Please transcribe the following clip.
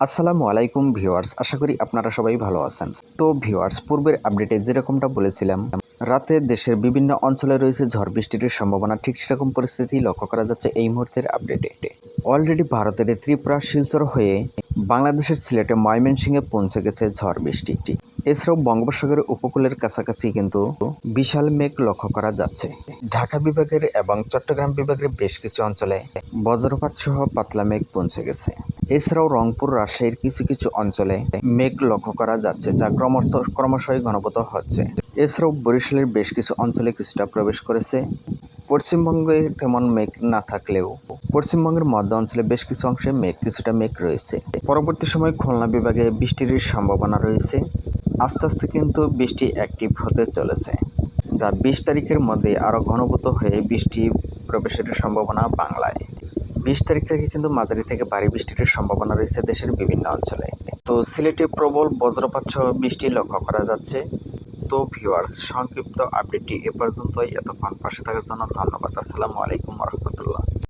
আসসালামু আলাইকুম ভিউয়ার্স, আশা করি আপনারা সবাই ভালো আছেন। তো ভিউয়ার্স, পূর্বের আপডেটে যেরকমটা বলেছিলাম, রাতে দেশের বিভিন্ন অঞ্চলে রয়েছে ঝড় বৃষ্টির সম্ভাবনা, ঠিক সেরকম পরিস্থিতি লক্ষ্য করা যাচ্ছে এই মুহূর্তের আপডেটে। অলরেডি ভারতের ত্রিপুরা শিলচর হয়ে বাংলাদেশের সিলেটে ময়মনসিংহে পৌঁছে গেছে ঝড় বৃষ্টি। এছাড়াও বঙ্গোপসাগরের উপকূলের কাছাকাছি কিন্তু বিশাল মেঘ লক্ষ্য করা যাচ্ছে। ঢাকা বিভাগের এবং চট্টগ্রাম বিভাগের বেশ কিছু অঞ্চলে বজ্রপাত সহ পাতলা মেঘ পৌঁছে গেছে। এছাড়াও রংপুর, রাজশাহীর কিছু কিছু অঞ্চলে মেঘ লক্ষ্য করা যাচ্ছে, যা ক্রমশ ক্রমশই ঘনবত হচ্ছে। এছাড়াও বরিশালের বেশ কিছু অঞ্চলে কিছুটা প্রবেশ করেছে। পশ্চিমবঙ্গে তেমন মেঘ না থাকলেও পশ্চিমবঙ্গের মধ্য অঞ্চলে বেশ কিছু অংশে মেঘ, কিছুটা মেঘ রয়েছে। পরবর্তী সময় খুলনা বিভাগে বৃষ্টির সম্ভাবনা রয়েছে। আস্তে আস্তে কিন্তু বৃষ্টি অ্যাক্টিভ হতে চলেছে, যা বিশ তারিখের মধ্যে আরও ঘনভূত হয়ে বৃষ্টি প্রবেশের সম্ভাবনা বাংলায়। বিশ তারিখ থেকে কিন্তু মাঝারি থেকে ভারী বৃষ্টির সম্ভাবনা রয়েছে দেশের বিভিন্ন অঞ্চলে। তো সিলেটে প্রবল বজ্রপাত সহ বৃষ্টি লক্ষ্য করা যাচ্ছে। তো ভিউয়ার্স সংক্ষিপ্ত আপডেটটি এ পর্যন্তই। এতক্ষণ পাশে থাকার জন্য ধন্যবাদ। আসসালামু আলাইকুম রহমতুল্লাহ।